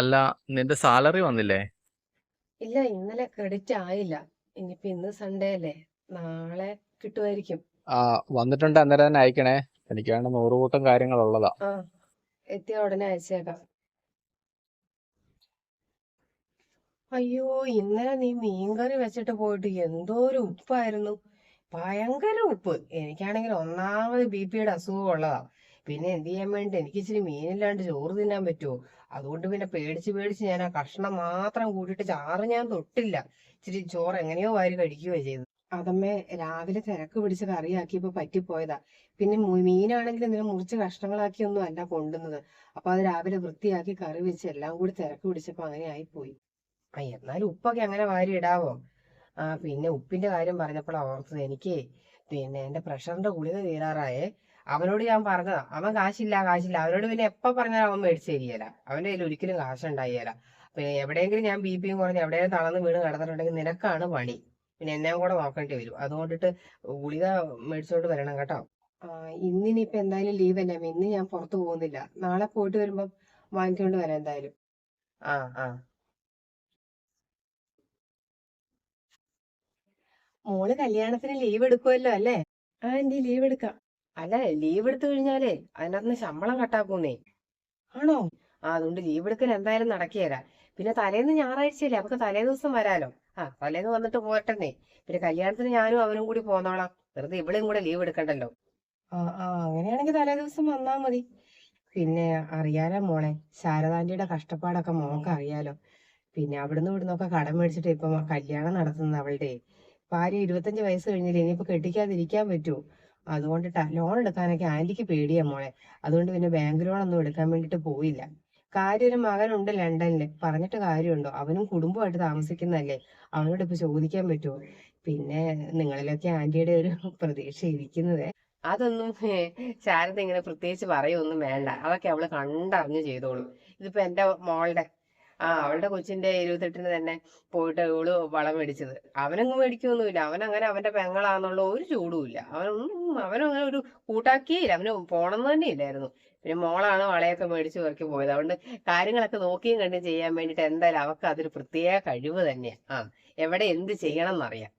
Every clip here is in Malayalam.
അല്ല നിന്റെ സാലറി വന്നില്ലേ? ഇല്ല ഇന്നലെ ക്രെഡിറ്റ് ആയില്ല. ഇനിയിപ്പോ ഇന്ന് സൺഡേ അല്ലേ? നാളെ കിട്ടുമായിരിക്കും. ആ വന്നിട്ടുണ്ട്. അന്നേരം തന്നെ അയക്കണേ. എനിക്ക് വേണ്ട നൂറുകൂട്ടം കാര്യങ്ങളുള്ളതാ. ആ എത്തിയ ഉടനെ അയച്ചേക്കാം. അയ്യോ ഇന്നലെ നീ മീൻകറി വെച്ചിട്ട് പോയിട്ട് എന്തോ ഒരു ഉപ്പായിരുന്നു. ഭയങ്കര ഉപ്പ്. എനിക്കാണെങ്കിൽ ഒന്നാമത് ബി പിയുടെ അസുഖം ഉള്ളതാ. പിന്നെ എന്ത് ചെയ്യാൻ വേണ്ടി എനിക്ക് ഇച്ചിരി മീനില്ലാണ്ട് ചോറ് തിന്നാൻ പറ്റുമോ അതുകൊണ്ട് പിന്നെ പേടിച്ച് പേടിച്ച് ഞാൻ ആ കഷ്ണം മാത്രം കൂട്ടിയിട്ട് ചാറ് ഞാൻ തൊട്ടില്ല. ഇച്ചിരി ചോറ് എങ്ങനെയോ വാരി കഴിക്കുകയോ ചെയ്തു അതമ്മേ രാവിലെ തിരക്ക് പിടിച്ച് കറിയാക്കിയപ്പോ പറ്റിപ്പോയതാ. പിന്നെ മീനാണെങ്കിൽ ഇതിനെ മുറിച്ച് കഷ്ണങ്ങളാക്കിയൊന്നും അല്ല കൊണ്ടുവന്നത് അപ്പൊ അത് രാവിലെ വൃത്തിയാക്കി കറി വെച്ച് എല്ലാം കൂടി തിരക്ക് പിടിച്ചപ്പോ അങ്ങനെ ആയിപ്പോയി. ആ എന്നാലും ഉപ്പൊക്കെ അങ്ങനെ വാരി ഇടാവോ? ആ പിന്നെ ഉപ്പിന്റെ കാര്യം പറഞ്ഞപ്പോഴാണ് ഓർത്തത്. എനിക്ക് പിന്നെ എന്റെ പ്രഷറിന്റെ ഗുളിക തീരാറായേ അവനോട് ഞാൻ പറഞ്ഞതാ. അവൻ കാശില്ല കാശില്ല. അവനോട് പിന്നെ എപ്പോ പറഞ്ഞാലും അവൻ മേടിച്ച് തരികയില്ല അവന്റെ കയ്യിൽ ഒരിക്കലും കാശുണ്ടായില്ല പിന്നെ എവിടെയെങ്കിലും ഞാൻ ബി പിയും കുറഞ്ഞ് എവിടെയെങ്കിലും തളർന്ന് വീണ് കിടന്നിട്ടുണ്ടെങ്കിൽ നിനക്കാണ് പണി. പിന്നെ എന്നെ കൂടെ നോക്കേണ്ടി വരും. അതുകൊണ്ടിട്ട് ഗുളിക മേടിച്ചോണ്ട് വരണം കേട്ടോ. ഇന്നിനിപ്പോ എന്തായാലും ലീവ് അല്ല. ഇന്ന് ഞാൻ പുറത്തു പോകുന്നില്ല. നാളെ പോയിട്ട് വരുമ്പോ വാങ്ങിക്കൊണ്ട് വരാം എന്തായാലും. ആ ആ. മോൾ കല്യാണത്തിന് ലീവ് എടുക്കുമല്ലോ അല്ലേ? ആ എന്റെ ലീവ് എടുക്കാം. അല്ല ലീവ് എടുത്തു കഴിഞ്ഞാലേ അതിനകത്ത് ശമ്പളം കട്ടാക്കുന്നേ ആണോ? ആ അതുകൊണ്ട് ലീവ് എടുക്കാൻ എന്തായാലും നടക്കിയരാ പിന്നെ തലേന്ന് ഞായറാഴ്ചയല്ലേ നമുക്ക് തലേ ദിവസം വരാലോ. ആ തലേന്ന് വന്നിട്ട് പോരട്ടെന്നേ. പിന്നെ കല്യാണത്തിന് ഞാനും അവനും കൂടി പോന്നോളാം. വെറുതെ ഇവിടെയും കൂടെ ലീവ് എടുക്കണ്ടല്ലോ. ആ ആ അങ്ങനെയാണെങ്കിൽ തലേ ദിവസം വന്നാ മതി. പിന്നെ അറിയാലോ മോളെ ശാരദാന്റിയുടെ കഷ്ടപ്പാടൊക്കെ മോൾക്ക് അറിയാലോ. പിന്നെ അവിടുന്ന് ഇവിടുന്നൊക്കെ കടം മേടിച്ചിട്ട് ഇപ്പൊ കല്യാണം നടത്തുന്നത് അവളുടെ. ഭാര്യ ഇരുപത്തഞ്ച് വയസ്സ് കഴിഞ്ഞില്ലേ ഇനിയിപ്പോ കെട്ടിക്കാതിരിക്കാൻ പറ്റുമോ അതുകൊണ്ട് ലോൺ എടുക്കാനൊക്കെ ആന്റിക്ക് പേടിയാ മോളെ. അതുകൊണ്ട് പിന്നെ ബാങ്ക് ലോൺ ഒന്നും എടുക്കാൻ വേണ്ടിട്ട് പോയില്ല. കാര്യം ഒരു മകനുണ്ട് ലണ്ടനിൽ. പറഞ്ഞിട്ട് കാര്യമുണ്ടോ? അവനും കുടുംബമായിട്ട് താമസിക്കുന്നല്ലേ അവനോട് ഇപ്പൊ ചോദിക്കാൻ പറ്റുമോ പിന്നെ നിങ്ങളിലൊക്കെ ആന്റിയുടെ ഒരു പ്രതീക്ഷ ഇരിക്കുന്നത്. അതൊന്നും ശാരദ ഇങ്ങനെ പ്രത്യേകിച്ച് പറയൊന്നും വേണ്ട. അതൊക്കെ അവൾ കണ്ടറിഞ്ഞു ചെയ്തോളും. ഇതിപ്പോ എന്റെ മോളുടെ ആ അവളുടെ കൊച്ചിന്റെ ഇരുപത്തെട്ടിന് തന്നെ പോയിട്ട് ഇവൾ വളം മേടിച്ചത്. അവനങ്ങ് മേടിക്കൊന്നുമില്ല അവൻ അങ്ങനെ അവന്റെ പെങ്ങളാന്നുള്ള ഒരു ചൂടുമില്ല അവനൊന്നും അവനങ്ങനെ ഒരു കൂട്ടാക്കിയില്ല. അവന് പോണെന്ന് തന്നെ ഇല്ലായിരുന്നു. പിന്നെ മോളാണ് വളയൊക്കെ മേടിച്ചു പെറുക്കി പോയത്. അതുകൊണ്ട് കാര്യങ്ങളൊക്കെ നോക്കിയും കണ്ടും ചെയ്യാൻ വേണ്ടിട്ട് എന്തായാലും അവർക്ക് അതൊരു പ്രത്യേക കഴിവ് തന്നെയാണ് ആ എവിടെ എന്ത് ചെയ്യണം എന്നറിയാം.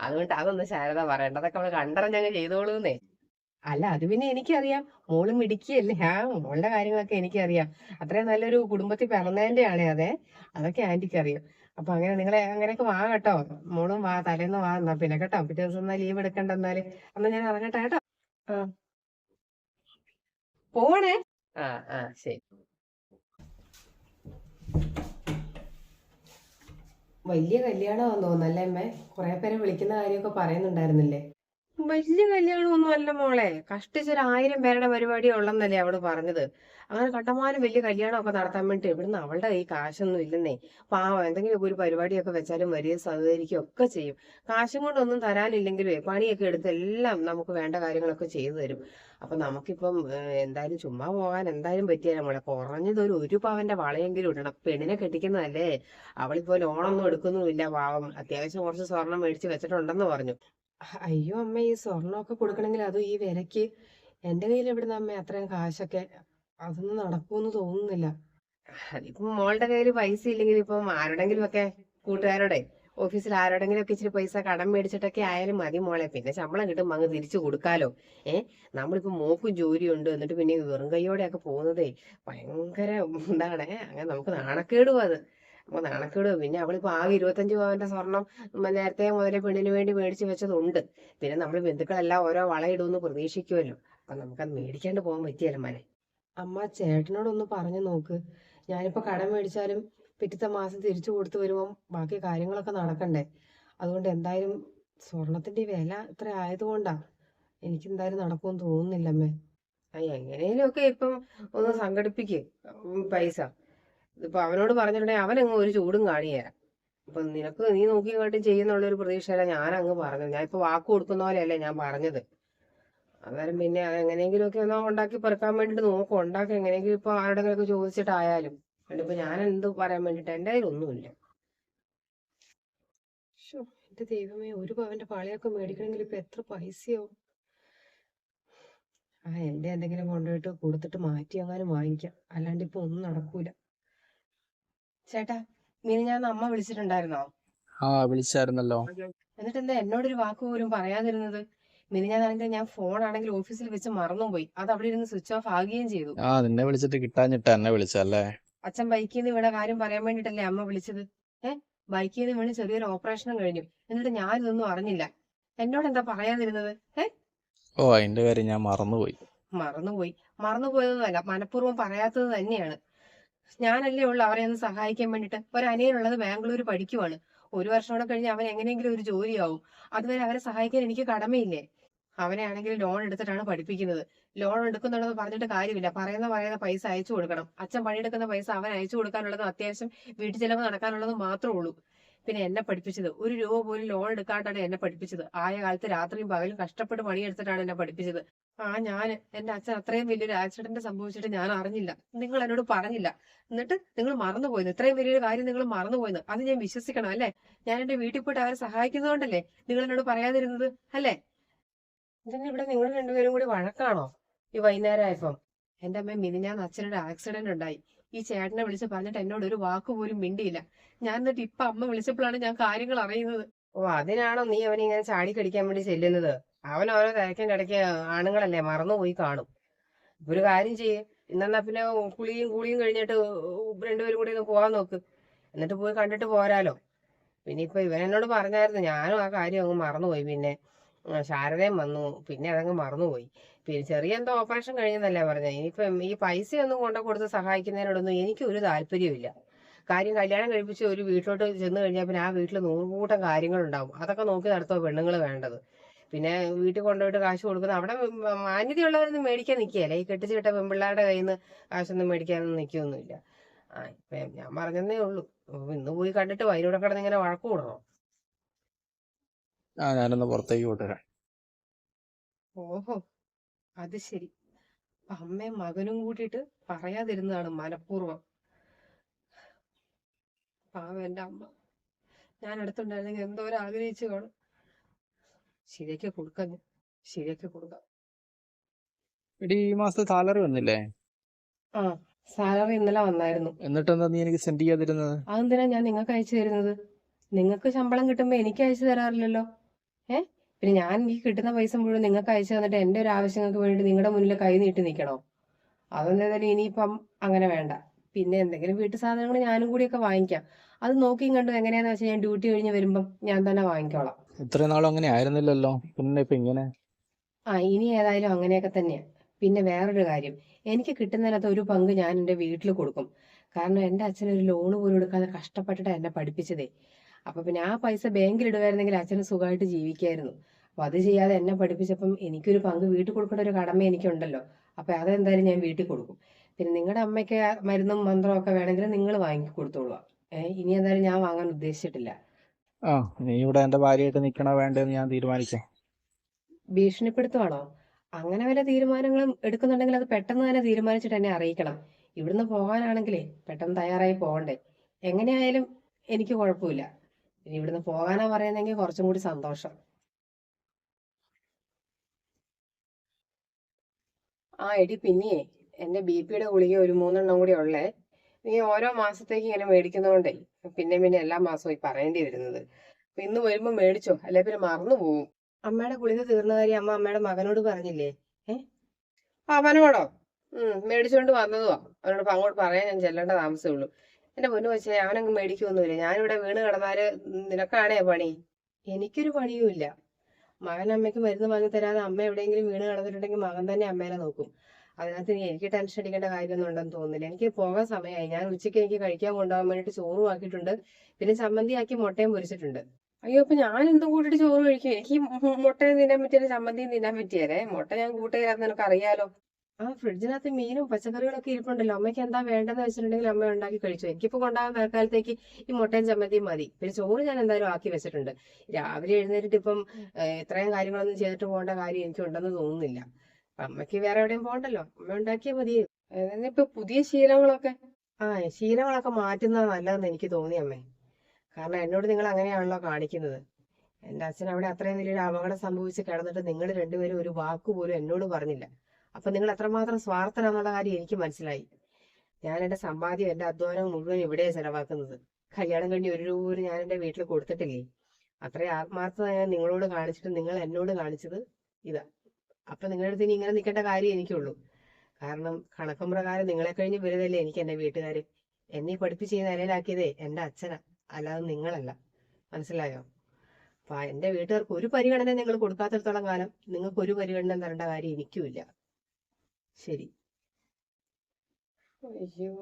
അതുകൊണ്ട് അതൊന്ന് ശാരദ പറയണ്ട. അതൊക്കെ അവൾ കണ്ടറിഞ്ഞങ്ങ് ചെയ്തോളൂന്നേ. അല്ല അത് പിന്നെ എനിക്കറിയാം. മോൾ മിടുക്കിയല്ലേ? ആ മോളുടെ കാര്യങ്ങളൊക്കെ എനിക്കറിയാം. അത്രയും നല്ലൊരു കുടുംബത്തിൽ പിറന്നതിന്റെ ആണ് അതെ. അതൊക്കെ ആന്റിക്ക് അറിയാം അപ്പൊ അങ്ങനെ നിങ്ങളെ അങ്ങനെയൊക്കെ വാ കേട്ടോ. മോളും വാ തലേന്ന് വാ എന്നാ പിന്നെ കേട്ടോ. പിറ്റേ ദിവസം എന്നാ ലീവ് എടുക്കണ്ട എന്നാൽ. എന്നാ ഞാൻ ഇറങ്ങട്ടെ കേട്ടോ. ആ. പോണേ ആ ആ ശരി. വലിയ കല്യാണമാണെന്ന് തോന്നുന്നല്ലേ അമ്മേ? കുറെ പേരെ വിളിക്കുന്ന കാര്യമൊക്കെ പറയുന്നുണ്ടായിരുന്നില്ലേ? വലിയ കല്യാണമൊന്നും അല്ല മോളെ. കഷ്ടിച്ചൊരു ആയിരം പേരുടെ പരിപാടി ഉള്ളെന്നല്ലേ അവൾ പറഞ്ഞത്. അങ്ങനെ കണ്ടമാനം വലിയ കല്യാണമൊക്കെ നടത്താൻ വേണ്ടി ഇവിടുന്ന് അവളുടെ കൈ കാശൊന്നും ഇല്ലെന്നേ. പാവം എന്തെങ്കിലും ഒരു പരിപാടിയൊക്കെ വെച്ചാലും വലിയ സഹകരിക്കുകയും ഒക്കെ ചെയ്യും. കാശും കൊണ്ടൊന്നും തരാനില്ലെങ്കിലേ പണിയൊക്കെ എടുത്ത് എല്ലാം നമുക്ക് വേണ്ട കാര്യങ്ങളൊക്കെ ചെയ്തു തരും. അപ്പൊ നമുക്കിപ്പം എന്തായാലും ചുമ്മാ പോകാൻ എന്തായാലും പറ്റില്ല മോളെ. കുറഞ്ഞത് ഒരു ഒരു പവന്റെ വളയെങ്കിലും ഇടണം. പെണ്ണിനെ കെട്ടിക്കുന്നതല്ലേ. അവളിപ്പോ ലോണൊന്നും എടുക്കുന്നുമില്ല. പാവം അത്യാവശ്യം കുറച്ച് സ്വർണം മേടിച്ച് വെച്ചിട്ടുണ്ടെന്ന് പറഞ്ഞു. അയ്യോ അമ്മ ഈ സ്വർണമൊക്കെ കൊടുക്കണമെങ്കിൽ അതും ഈ വിലക്ക് എന്റെ കയ്യിൽ എവിടുന്ന അമ്മ അത്രയും കാശൊക്കെ. അതൊന്നും നടക്കുമെന്ന് തോന്നുന്നില്ല. അതിപ്പോ മോളുടെ കയ്യിൽ പൈസ ഇല്ലെങ്കിൽ ഇപ്പം ആരോടെങ്കിലും ഒക്കെ കൂട്ടുകാരോടെ ഓഫീസിൽ ആരോടെങ്കിലും ഒക്കെ ഇച്ചിരി പൈസ കടം മേടിച്ചിട്ടൊക്കെ ആയാലും മതി മോളെ. പിന്നെ ശമ്പളം കിട്ടും അങ്ങ് തിരിച്ചു കൊടുക്കാലോ. ഏ? നമ്മളിപ്പോ മോക്കും ജോലിയുണ്ട് എന്നിട്ട് പിന്നെ വെറും കൈയോടെയൊക്കെ പോകുന്നതേ ഭയങ്കര എന്താണ് അങ്ങനെ നമുക്ക് നാണക്കേടും അത്. അപ്പൊ നാണക്കേട്. പിന്നെ അവളിപ്പോ ആകെ ഇരുപത്തഞ്ച് പവന്റെ സ്വർണം നേരത്തെ മുതലേ പെണ്ണിന് വേണ്ടി മേടിച്ചു വെച്ചതുണ്ട്. പിന്നെ നമ്മൾ ബന്ധുക്കളെല്ലാം ഓരോ വളയിടുമെന്ന് പ്രതീക്ഷിക്കുമല്ലോ അപ്പൊ നമുക്കത് മേടിക്കാണ്ട് പോകാൻ പറ്റിയല്ലോ മനെ. അമ്മ ചേട്ടനോടൊന്ന് പറഞ്ഞു നോക്ക്. ഞാനിപ്പോ കടം മേടിച്ചാലും പിറ്റത്തെ മാസം തിരിച്ചു കൊടുത്തു വരുമ്പോൾ ബാക്കി കാര്യങ്ങളൊക്കെ നടക്കണ്ടേ? അതുകൊണ്ട് എന്തായാലും സ്വർണത്തിന്റെ വില ഇത്ര ആയതുകൊണ്ടാ എനിക്ക് എന്തായാലും നടക്കുമെന്ന് തോന്നുന്നില്ല അമ്മേ എങ്ങനെയും ഒക്കെ ഇപ്പം ഒന്ന് സംഘടിപ്പിക്ക്. പൈസ. ഇപ്പൊ അവനോട് പറഞ്ഞിട്ടുണ്ടെങ്കിൽ അവനങ്ങ് ഒരു ചൂടും കാണിയേ അപ്പൊ നിനക്ക് നീ നോക്കി കണ്ടും ചെയ്യുന്നുള്ള ഒരു പ്രതീക്ഷയല്ല ഞാൻ അങ്ങ് പറഞ്ഞത്. ഞാൻ ഇപ്പൊ വാക്ക് കൊടുക്കുന്ന പോലെയല്ലേ ഞാൻ പറഞ്ഞത്. അന്നേരം പിന്നെ എങ്ങനെയെങ്കിലും ഒക്കെ ഒന്ന് ഉണ്ടാക്കി പെറുക്കാൻ വേണ്ടിട്ട് നോക്കും. ഉണ്ടാക്കി എങ്ങനെയെങ്കിലും ഇപ്പൊ ആരുടെങ്കിലൊക്കെ ചോദിച്ചിട്ടായാലും. ഇപ്പൊ ഞാൻ എന്ത് പറയാൻ വേണ്ടിട്ട് എന്റെ കയ്യിൽ ഒന്നുമില്ല എന്റെ ദൈവമേ ഒരു പവന്റെ പാളിയൊക്കെ മേടിക്കണമെങ്കിൽ ഇപ്പൊ എത്ര പൈസയാവും? ആ എന്റെ എന്തെങ്കിലും കൊണ്ടുപോയിട്ട് കൊടുത്തിട്ട് മാറ്റി എങ്ങാനും വാങ്ങിക്കാം. അല്ലാണ്ട് ഇപ്പൊ ഒന്നും നടക്കൂല. ചേട്ടാ ഞാൻ അമ്മ വിളിച്ചിട്ടുണ്ടായിരുന്നോ? ആ വിളിച്ചായിരുന്നല്ലോ. എന്നിട്ട് എന്താ എന്നോടൊരു വാക്ക് പോലും പറയാതിരുന്നത്? മിനി ഞാൻ ഫോൺ ആണെങ്കിൽ ഓഫീസിൽ വെച്ച് മറന്നുപോയി. അത് അവിടെ ഇരുന്ന് സ്വിച്ച് ഓഫ് ആകുകയും ചെയ്തു. ആ നിന്നെ വിളിച്ചിട്ട് കിട്ടാഞ്ഞിട്ട് എന്നെ വിളിച്ചല്ലേ അച്ഛൻ ബൈക്കിൽ നിന്ന് ഇവിടെ കാര്യം പറയാൻ വേണ്ടിട്ടല്ലേ അമ്മ വിളിച്ചത്? ഏ? ബൈക്കിൽ നിന്ന് വീണ് ചെറിയൊരു ഓപ്പറേഷനും കഴിഞ്ഞു. എന്നിട്ട് ഞാൻ ഇതൊന്നും അറിഞ്ഞില്ല. എന്നോട് എന്താ പറയാതിരുന്നത്? ഏ? ഓ അതിന്റെ കാര്യം ഞാൻ മറന്നുപോയി. മറന്നുപോയി. മറന്നുപോയതല്ല മനഃപൂർവം പറയാത്തത് തന്നെയാണ്. ഞാനല്ലേ ഉള്ളു അവരെ ഒന്ന് സഹായിക്കാൻ വേണ്ടിട്ട്. ഒരു അനിയനുള്ളത് ബാംഗ്ലൂർ പഠിക്കുവാണ്. ഒരു വർഷം കൂടെ കഴിഞ്ഞ് അവൻ എങ്ങനെയെങ്കിലും ഒരു ജോലിയാവും. അതുവരെ അവരെ സഹായിക്കാൻ എനിക്ക് കടമയില്ലേ? അവനെ ആണെങ്കിൽ ലോൺ എടുത്തിട്ടാണ് പഠിപ്പിക്കുന്നത്. ലോൺ എടുക്കുന്നുള്ളത് പറഞ്ഞിട്ട് കാര്യമില്ല. പറയുന്ന പറയുന്ന പൈസ അയച്ചു കൊടുക്കണം. അച്ഛൻ പണിയെടുക്കുന്ന പൈസ അവൻ അയച്ചു കൊടുക്കാനുള്ളത് അത്യാവശ്യം വീട്ടു ചെലവ് നടക്കാനുള്ളത് മാത്രമേ ഉള്ളൂ. പിന്നെ എന്നെ പഠിപ്പിച്ചത്. ഒരു രൂപ പോലും ലോൺ എടുക്കാണ്ടാണ് എന്നെ പഠിപ്പിച്ചത്. ആയ കാലത്ത് രാത്രിയും പകലും കഷ്ടപ്പെട്ട് പണിയെടുത്തിട്ടാണ് എന്നെ പഠിപ്പിച്ചത്. ആ ഞാൻ എന്റെ അച്ഛൻ അത്രയും വലിയൊരു ആക്സിഡന്റ് സംഭവിച്ചിട്ട് ഞാൻ അറിഞ്ഞില്ല. നിങ്ങൾ എന്നോട് പറഞ്ഞില്ല. എന്നിട്ട് നിങ്ങൾ മറന്നുപോയിന്ന് ഇത്രയും വലിയൊരു കാര്യം നിങ്ങൾ മറന്നുപോയിന്ന് അത് ഞാൻ വിശ്വസിക്കണം അല്ലേ? ഞാൻ എന്റെ വീട്ടിൽ പോയിട്ട് അവരെ സഹായിക്കുന്നതുകൊണ്ടല്ലേ നിങ്ങൾ എന്നോട് പറയാതിരുന്നത് അല്ലേ? ഇതിന് ഇവിടെ നിങ്ങൾ രണ്ടുപേരും കൂടി വഴക്കാണോ? ഈ വൈകുന്നേരം ആയപ്പം. എന്റെ അമ്മ മിനിഞ്ഞാന്ന് അച്ഛനൊരു ആക്സിഡന്റ് ഉണ്ടായി. ഈ ചേട്ടനെ വിളിച്ച് പറഞ്ഞിട്ട് എന്നോട് ഒരു വാക്ക് പോലും മിണ്ടിയില്ല. ഞാൻ എന്നിട്ട് ഇപ്പൊ അമ്മ വിളിച്ചപ്പോഴാണ് ഞാൻ കാര്യങ്ങൾ അറിയുന്നത്. ഓ അതിനാണോ നീ അവനെ ഇങ്ങനെ ചാടി കടിക്കാൻ വേണ്ടി ചെല്ലുന്നത്? അവൻ ഓരോ തിരക്കിന്റെ ഇടയ്ക്ക് ആണുങ്ങളല്ലേ മറന്നുപോയി കാണും. ഒരു കാര്യം ചെയ്യേ. ഇന്നെന്നാ പിന്നെ കുളിയും കുളിയും കഴിഞ്ഞിട്ട് രണ്ടുപേരും കൂടി ഒന്ന് പോവാൻ നോക്ക്. എന്നിട്ട് പോയി കണ്ടിട്ട് പോരാലോ. പിന്നെ ഇപ്പൊ ഇവൻ എന്നോട് പറഞ്ഞായിരുന്നു ഞാനും ആ കാര്യം അങ്ങ് മറന്നുപോയി പിന്നെ. ശാരദയും വന്നു. പിന്നെ അതങ്ങ് മറന്നുപോയി. പിന്നെ ചെറിയ എന്തോ ഓപ്പറേഷൻ കഴിഞ്ഞെന്നല്ലേ പറഞ്ഞത്. ഇനിയിപ്പം ഈ പൈസ ഒന്നും കൊണ്ട കൊടുത്ത് സഹായിക്കുന്നതിനോടൊന്നും എനിക്ക് ഒരു താല്പര്യമില്ല കാര്യം കല്യാണം കഴിപ്പിച്ച് ഒരു വീട്ടിലോട്ട് ചെന്ന് കഴിഞ്ഞാൽ പിന്നെ ആ വീട്ടിൽ നൂറുകൂട്ടം കാര്യങ്ങളുണ്ടാവും. അതൊക്കെ നോക്കി നടത്തുക പെണ്ണുങ്ങൾ വേണ്ടത്. പിന്നെ വീട്ടിൽ കൊണ്ടുപോയിട്ട് കാശ് കൊടുക്കുന്ന അവിടെ മാന്യതയുള്ളവരൊന്നും മേടിക്കാൻ നിൽക്കുകയല്ല? ഈ കെട്ടിച്ച് വിട്ട പെൺപിള്ളേരുടെ കയ്യിൽ നിന്ന് കാശൊന്നും മേടിക്കാനൊന്നും നിൽക്കുകയൊന്നുമില്ല. ആ ഇപ്പം ഞാൻ പറഞ്ഞതേ ഉള്ളൂ. ഇന്ന് പോയി കണ്ടിട്ട് വൈകിട്ട് കിടന്ന് ഇങ്ങനെ വഴക്ക് ആ ഞാനൊന്ന് പുറത്തേക്ക് കൊണ്ടുവരാം ഓഹോ അത് ശരി. അമ്മയും മകനും കൂട്ടിയിട്ട് പറയാതിരുന്നതാണ് മനഃപൂർവം. പാവം എന്റെ അമ്മ. ഞാൻ അടുത്തുണ്ടായിരുന്നെങ്കിൽ എന്തോരം ആഗ്രഹിച്ചു കാണും. ശരിയാക്കി കൊടുക്കാം ഞാൻ ശരിയാക്കി കൊടുക്കാം. എടി ഈ മാസത്തെ സാലറി വന്നില്ലേ? ആ സാലറി ഇന്നലെ വന്നായിരുന്നു. എന്നിട്ടെന്താ നീ എനിക്ക് സെൻഡ് ചെയ്യാതിരുന്നത്? അതെന്തിനാ ഞാൻ നിങ്ങൾക്ക് അയച്ചു തരുന്നത്? നിങ്ങൾക്ക് ശമ്പളം കിട്ടുമ്പോ എനിക്ക് അയച്ചു തരാറില്ലല്ലോ. ഏ? പിന്നെ ഞാൻ ഈ കിട്ടുന്ന പൈസ മുഴുവൻ നിങ്ങൾക്ക് അയച്ചു തന്നിട്ട് എന്റെ ഒരു ആവശ്യങ്ങൾക്ക് വേണ്ടി നിങ്ങളുടെ മുന്നിൽ കൈ നീട്ടി നിൽക്കണോ? അതെന്തായാലും ഇനിയിപ്പം അങ്ങനെ വേണ്ട. പിന്നെ എന്തെങ്കിലും വീട്ടു സാധനങ്ങൾ ഞാനും കൂടിയൊക്കെ വാങ്ങിക്കാം. അത് നോക്കിയും കണ്ടു എങ്ങനെയാന്ന് വെച്ചാൽ ഞാൻ ഡ്യൂട്ടി കഴിഞ്ഞ് വരുമ്പം ഞാൻ തന്നെ വാങ്ങിക്കോളാം. ഇത്രയും നാളും അങ്ങനെ ആയിരുന്നില്ലല്ലോ. പിന്നെ ഇപ്പൊ ഇങ്ങനെ? ആ ഇനി ഏതായാലും അങ്ങനെയൊക്കെ തന്നെയാ. പിന്നെ വേറൊരു കാര്യം. എനിക്ക് കിട്ടുന്നതിനകത്ത് ഒരു പങ്ക് ഞാൻ എന്റെ വീട്ടിൽ കൊടുക്കും. കാരണം എന്റെ അച്ഛൻ ഒരു ലോണ് പോലും എടുക്കാതെ കഷ്ടപ്പെട്ടിട്ടാണ് എന്നെ പഠിപ്പിച്ചതേ. അപ്പൊ പിന്നെ ആ പൈസ ബാങ്കിൽ ഇടുമായിരുന്നെങ്കിൽ അച്ഛന് സുഖമായിട്ട് ജീവിക്കായിരുന്നു. അപ്പൊ അത് ചെയ്യാതെ എന്നെ പഠിപ്പിച്ചപ്പം എനിക്കൊരു പങ്ക് വീട്ടിൽ കൊടുക്കേണ്ട ഒരു കടമ എനിക്കുണ്ടല്ലോ. അപ്പൊ അതെന്തായാലും ഞാൻ വീട്ടിൽ കൊടുക്കും. പിന്നെ നിങ്ങളുടെ അമ്മയ്ക്ക് മരുന്നും മന്ത്രവും ഒക്കെ വേണമെങ്കിൽ നിങ്ങൾ വാങ്ങി കൊടുത്തോളൂ ഏഹ് ഇനി എന്തായാലും ഞാൻ വാങ്ങാൻ ഉദ്ദേശിച്ചിട്ടില്ല. ആ നീ ഇവിടെ എന്റെ ഭാര്യയായിട്ട് നിക്കണോ വേണ്ടെന്ന് ഞാൻ തീരുമാനിക്കാം. ഭീഷണിപ്പെടുത്തുവാണോ? അങ്ങനെ വല്ല തീരുമാനങ്ങളും എടുക്കുന്നുണ്ടെങ്കിൽ അത് പെട്ടെന്ന് തന്നെ തീരുമാനിച്ചിട്ട് എന്നെ അറിയിക്കണം. ഇവിടുന്ന് പോകാനാണെങ്കിലേ പെട്ടെന്ന് തയ്യാറായി പോകണ്ടേ. എങ്ങനെയായാലും എനിക്ക് കുഴപ്പമില്ല. ഇനി ഇവിടുന്ന് പോകാനാ പറയുന്നെങ്കിൽ കുറച്ചും കൂടി സന്തോഷം. ആ എടി പിന്നെ എന്റെ ബി പിയുടെ ഗുളിക ഒരു മൂന്നെണ്ണം കൂടി ഉള്ളേ. നീ ഓരോ മാസത്തേക്ക് ഇങ്ങനെ മേടിക്കുന്നതുകൊണ്ടേ പിന്നെ പിന്നെ എല്ലാ മാസവും ഈ പറയേണ്ടി വരുന്നത്. ഇന്ന് വരുമ്പോ മേടിച്ചോ അല്ലെ പിന്നെ മറന്നു പോകും അമ്മയുടെ ഗുളിക തീർന്ന കാര്യം അമ്മ അമ്മയുടെ മകനോട് പറഞ്ഞില്ലേ? ഏ? അവനോടോ? ഉം മേടിച്ചോണ്ട് വന്നതുവാ. അവനോട് അങ്ങോട്ട് പറയാൻ ഞാൻ ചെല്ലേണ്ട താമസമേ ഉള്ളൂ. എന്റെ പൊന്നു വെച്ചേ അവനങ്ങ് മേടിക്കൊന്നുമില്ല ഞാനിവിടെ വീണ് കിടന്നാൽ നിനക്കാണേ പണി. എനിക്കൊരു പണിയുമില്ല. മകൻ അമ്മയ്ക്ക് മരുന്ന് വാങ്ങി തരാതെ അമ്മ എവിടെയെങ്കിലും വീണ് കിടന്നിട്ടുണ്ടെങ്കിൽ മകൻ തന്നെ അമ്മേനെ നോക്കും. അതിനകത്ത് ഇനി എനിക്ക് ടെൻഷൻ അടിക്കേണ്ട കാര്യമൊന്നും ഉണ്ടെന്ന് തോന്നുന്നില്ല. എനിക്ക് പോകാൻ സമയമായി. ഞാൻ ഉച്ചയ്ക്ക് എനിക്ക് കഴിക്കാൻ കൊണ്ടുപോകാൻ വേണ്ടിയിട്ട് ചോറും ആക്കിയിട്ടുണ്ട് പിന്നെ ചമ്മന്തി ആക്കി മുട്ടയും പൊരിച്ചിട്ടുണ്ട്. അയ്യോ അപ്പൊ ഞാൻ എന്തും കൂട്ടിട്ട് ചോറ് കഴിക്കും? എനിക്ക് മുട്ടയും തിന്നാൻ പറ്റിയാലും ചമ്മന്തിയും തിന്നാൻ പറ്റിയാലേ? മുട്ട ഞാൻ കൂട്ടുകയാന്ന് നിനക്ക് അറിയാലോ ആ ഫ്രിഡ്ജിനകത്ത് മീനും പച്ചക്കറികളൊക്കെ ഇരിപ്പുണ്ടല്ലോ. അമ്മയ്ക്ക് എന്താ വേണ്ടെന്ന് വെച്ചിട്ടുണ്ടെങ്കിൽ അമ്മ ഉണ്ടാക്കി കഴിച്ചു. എനിക്കിപ്പോ കൊണ്ടാകാൻ തൽക്കാലത്തേക്ക് ഈ മുട്ടയും ചമ്മന്തിയും മതി. പിന്നെ ചോറ് ഞാൻ എന്തായാലും ആക്കി വെച്ചിട്ടുണ്ട്. രാവിലെ എഴുന്നേറ്റിട്ട് ഇപ്പം ഇത്രയും കാര്യങ്ങളൊന്നും ചെയ്തിട്ട് പോകേണ്ട കാര്യം എനിക്ക് ഉണ്ടെന്ന് തോന്നുന്നില്ല അമ്മയ്ക്ക് വേറെ എവിടെയും പോകണ്ടല്ലോ. അമ്മ ഉണ്ടാക്കിയാൽ മതി. ഇപ്പൊ പുതിയ ശീലങ്ങളൊക്കെ ആ ശീലങ്ങളൊക്കെ മാറ്റുന്നത് നല്ലതെന്ന് എനിക്ക് തോന്നി അമ്മേ. കാരണം എന്നോട് നിങ്ങൾ അങ്ങനെയാണല്ലോ കാണിക്കുന്നത്. എന്റെ അച്ഛൻ അവിടെ അത്രയും വലിയൊരു അപകടം സംഭവിച്ച് കിടന്നിട്ട് നിങ്ങൾ രണ്ടുപേരും ഒരു വാക്ക് പോലും എന്നോട് പറഞ്ഞില്ല. അപ്പൊ നിങ്ങൾ എത്രമാത്രം സ്വാർത്ഥനാന്നുള്ള കാര്യം എനിക്ക് മനസ്സിലായി. ഞാൻ എന്റെ സമ്പാദ്യം എന്റെ അധ്വാനം മുഴുവൻ ഇവിടെയാണ് ചെലവാക്കുന്നത്. കല്യാണം കഴിഞ്ഞ് ഒരു രൂപ ഞാൻ എന്റെ വീട്ടിൽ കൊടുത്തിട്ടില്ലേ? അത്രയും ആത്മാർത്ഥത ഞാൻ നിങ്ങളോട് കാണിച്ചിട്ട് നിങ്ങൾ എന്നോട് കാണിച്ചത് ഇതാ. അപ്പൊ നിങ്ങളുടെ അടുത്ത് ഇനി ഇങ്ങനെ നിൽക്കേണ്ട കാര്യം എനിക്കുള്ളൂ. കാരണം കണക്കും പ്രകാരം നിങ്ങളെ കഴിഞ്ഞ് വലുതല്ലേ എനിക്ക് എന്റെ വീട്ടുകാര്. എന്നെ പഠിപ്പിച്ച് ഈ നിലയിലാക്കിയതേ എന്റെ അച്ഛനാ. അല്ലാതെ നിങ്ങളല്ല. മനസ്സിലായോ? അപ്പൊ എന്റെ വീട്ടുകാർക്ക് ഒരു പരിഗണന നിങ്ങൾ കൊടുക്കാത്തിടത്തോളം കാലം നിങ്ങൾക്ക് ഒരു പരിഗണന തരേണ്ട കാര്യം എനിക്കുമില്ല. ശരി. അയ്യോ.